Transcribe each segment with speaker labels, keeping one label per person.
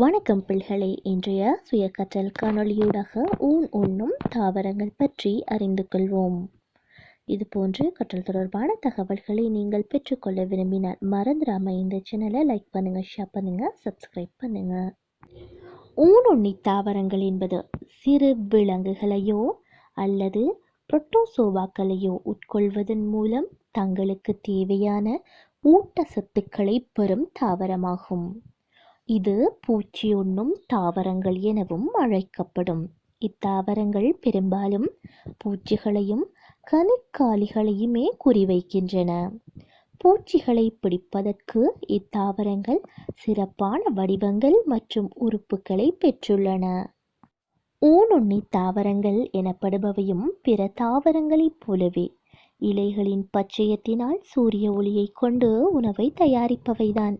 Speaker 1: வணக்கம் பிள்ளைகளே. இன்றைய சுய கற்றல் காணொளியூடாக ஊன் உண்ணும் தாவரங்கள் பற்றி அறிந்து கொள்வோம். இது போன்று கற்றல் தொடர்பான தகவல்களை நீங்கள் பெற்றுக்கொள்ள விரும்பினால் மறந்துடாம இந்த சேனலை லைக் பண்ணுங்க ஷேர் பண்ணுங்க சப்ஸ்கிரைப் பண்ணுங்க. ஊனுண்ணி தாவரங்கள் என்பது சிறு விலங்குகளையோ அல்லது புரோட்டோசோவாக்களையோ உட்கொள்வதன் மூலம் தங்களுக்கு தேவையான ஊட்டச்சத்துக்களை பெறும் தாவரமாகும். இது பூச்சி உண்ணும் தாவரங்கள் எனவும் அழைக்கப்படும். இத்தாவரங்கள் பெரும்பாலும் பூச்சிகளையும் கணுக்காலிகளையுமே குறிவைக்கின்றன. பூச்சிகளை பிடிப்பதற்கு இத்தாவரங்கள் சிறப்பான வடிவங்கள் மற்றும் உறுப்புகளை பெற்றுள்ளன. ஊனுண்ணி தாவரங்கள் எனப்படுபவையும் பிற தாவரங்களைப் போலவே இலைகளின் பச்சையத்தினால் சூரிய ஒளியை கொண்டு உணவை தயாரிப்பவைதான்.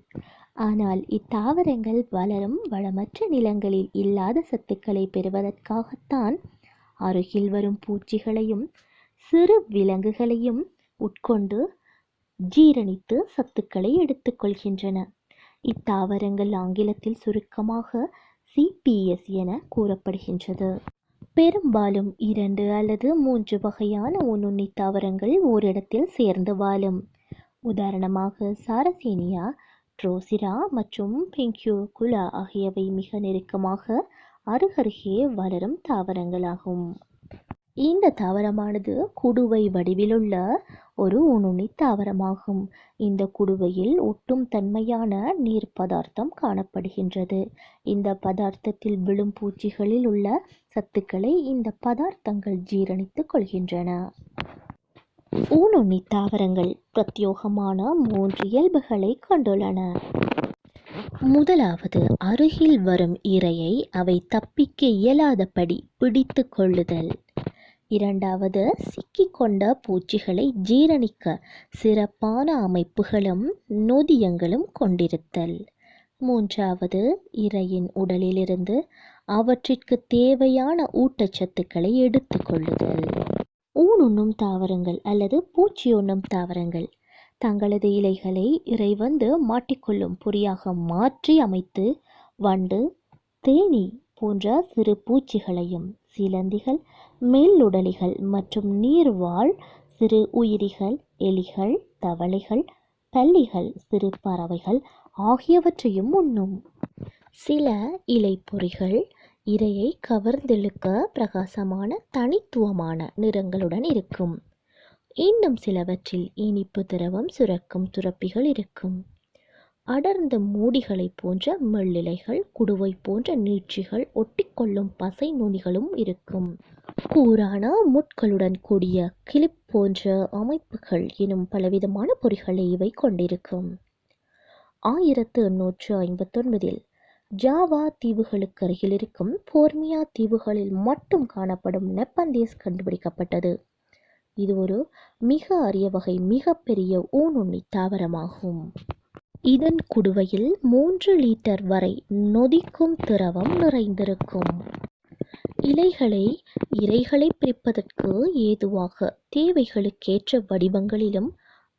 Speaker 1: ஆனால் இத்தாவரங்கள் வளரும் வளமற்ற நிலங்களில் இல்லாத சத்துக்களை பெறுவதற்காகத்தான் அருகில் வரும் பூச்சிகளையும் சிறு விலங்குகளையும் உட்கொண்டு ஜீரணித்து சத்துக்களை எடுத்துக்கொள்கின்றன இத்தாவரங்கள் ஆங்கிலத்தில் சுருக்கமாக சிபிஎஸ் என கூறப்படுகின்றது. பெரும்பாலும் இரண்டு அல்லது மூன்று வகையான உண்ணுண்ணி தாவரங்கள் ஓரிடத்தில் சேர்ந்து வாழும். உதாரணமாக சாரசேனியா ட்ரோசிரா மற்றும் பெங்கியோகுலா ஆகியவை மிக நெருக்கமாக அருகருகே வளரும் தாவரங்களாகும். இந்த தாவரமானது குடுவை வடிவிலுள்ள ஒரு உணுண்ணி தாவரமாகும். இந்த குடுவையில் ஒட்டும் தன்மையான நீர் பதார்த்தம் காணப்படுகின்றது. இந்த பதார்த்தத்தில் விழும் பூச்சிகளில் உள்ள சத்துக்களை இந்த பதார்த்தங்கள் ஜீரணித்துக் கொள்கின்றன. ஊனுண்ணி தாவரங்கள் பிரத்யோகமான மூன்று இயல்புகளை கொண்டுள்ளன. முதலாவது அருகில் வரும் இரையை அவை தப்பிக்க இயலாதபடி பிடித்து கொள்ளுதல். இரண்டாவது சிக்கிக்கொண்ட பூச்சிகளை ஜீரணிக்க சிறப்பான அமைப்புகளும் நொதியங்களும் கொண்டிருத்தல். மூன்றாவது இரையின் உடலிலிருந்து அவற்றிற்கு தேவையான ஊட்டச்சத்துக்களை எடுத்துக்கொள்ளுதல் ஊனுண்ணும் தாவரங்கள் அல்லது பூச்சி உண்ணும் தாவரங்கள். தங்களது இலைகளை இறைவந்து மாட்டிக்கொள்ளும் பொறியாக மாற்றி அமைத்து வண்டு தேனி போன்ற சிறு பூச்சிகளையும் சிலந்திகள் மெல்லுடலிகள் மற்றும் நீர்வாழ் சிறு உயிரிகள் எலிகள் தவளைகள் பல்லிகள் சிறு பறவைகள் ஆகியவற்றையும் உண்ணும். சில இலைப்பொறிகள் இரையை கவர்ந்தெழுக்க பிரகாசமான தனித்துவமான நிறங்களுடன் இருக்கும். இன்னும் சிலவற்றில் இனிப்பு திரவம் சுரக்கும் சுரப்பிகள் இருக்கும். அடர்ந்த மூடிகளைப் போன்ற மெல்லிலைகள் குடுவை போன்ற நீட்சிகள் ஒட்டிக்கொள்ளும் பசை நுனிகளும் இருக்கும். கூரான முட்களுடன் கூடிய கிளிப் போன்ற அமைப்புகள் எனும் பலவிதமான பொறிகளை இவை கொண்டிருக்கும். ஆயிரத்து எண்ணூற்று ஐம்பத்தொன்பதில் ஜாவா தீவுகளுக்கு அருகில் இருக்கும் போர்மியா தீவுகளில் மட்டும் காணப்படும் நெப்பந்தேஸ் கண்டுபிடிக்கப்பட்டது. இது ஒரு மிக அரிய வகை மிகப்பெரிய ஊனுண்ணி தாவரமாகும். இதன் குடுவையில் மூன்று லிட்டர் வரை நொதிக்கும் திரவம் நிறைந்திருக்கும். இலைகளை இறைகளை பிரிப்பதற்கு ஏதுவாக தேவைகளுக்கேற்ற வடிவங்களிலும்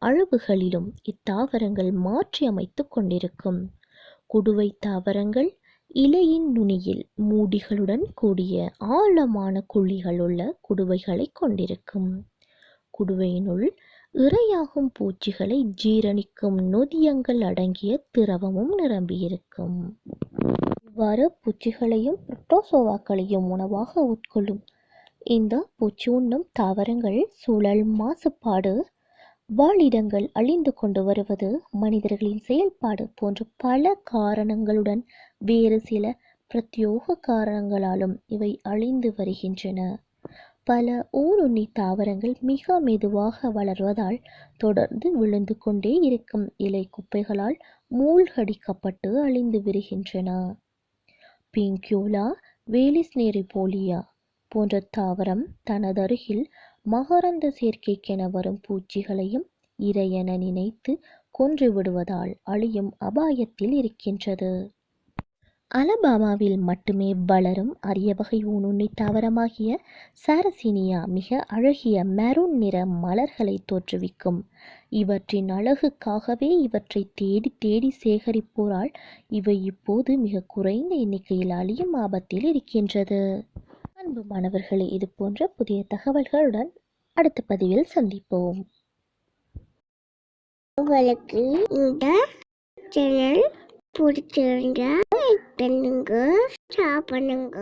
Speaker 1: அளவுகளிலும் இத்தாவரங்கள் மாற்றி அமைத்து கொண்டிருக்கும். குடுவை தாவரங்கள் இலையின் நுனியில் மூடிகளுடன் கூடிய ஆழமான குழிகள் உள்ள குடுவைகளை கொண்டிருக்கும். குடுவையினுள் இரையாகும் பூச்சிகளை ஜீரணிக்கும் நொதியங்கள் அடங்கிய திரவமும் நிரம்பியிருக்கும். இவ்வாறு பூச்சிகளையும் புரோட்டோசோவாக்களையும் உணவாக உட்கொள்ளும். இந்த பூச்சி உண்ணும் தாவரங்கள் சூழல் மாசுபாடு வாழிடங்கள் அழிந்து கொண்டு வருவது மனிதர்களின் செயல்பாடு போன்ற பல காரணங்களுடன் வேறு சில பிரத்யோக காரணங்களாலும் இவை அழிந்து வருகின்றன. பல ஊருண்ணி தாவரங்கள் மிக மெதுவாக வளர்வதால் தொடர்ந்து விழுந்து கொண்டே இருக்கும் இலை குப்பைகளால் மூழ்கடிக்கப்பட்டு அழிந்து வருகின்றன பிங்கியூலா வேலிஸ்னேரிபோலியா போன்ற தாவரம் தனதருகில் மகரந்த சேர்க்கைக்கென வரும் பூச்சிகளையும் இரையென நினைத்து கொன்று விடுவதால் அழியும் அபாயத்தில் இருக்கின்றது. அலபாமாவில் மட்டுமே வளரும் அரிய வகை ஊனுண்ணி தாவரமாகிய சாரசினியா மிக அழகிய மெரூன் நிற மலர்களை தோற்றுவிக்கும். இவற்றின் அழகுக்காகவே இவற்றை தேடி தேடி சேகரிப்போரால் இவை இப்போது மிக குறைந்த எண்ணிக்கையில் அழியும் ஆபத்தில் இருக்கின்றது. அன்பு மாணவர்களே இது போன்ற புதிய தகவல்களுடன் அடுத்த பதிவில் சந்திப்போம்.
Speaker 2: உங்களுக்கு இந்த சேனல் பிடிச்சிருந்தா லைக் பண்ணுங்க ஷேர் பண்ணுங்க.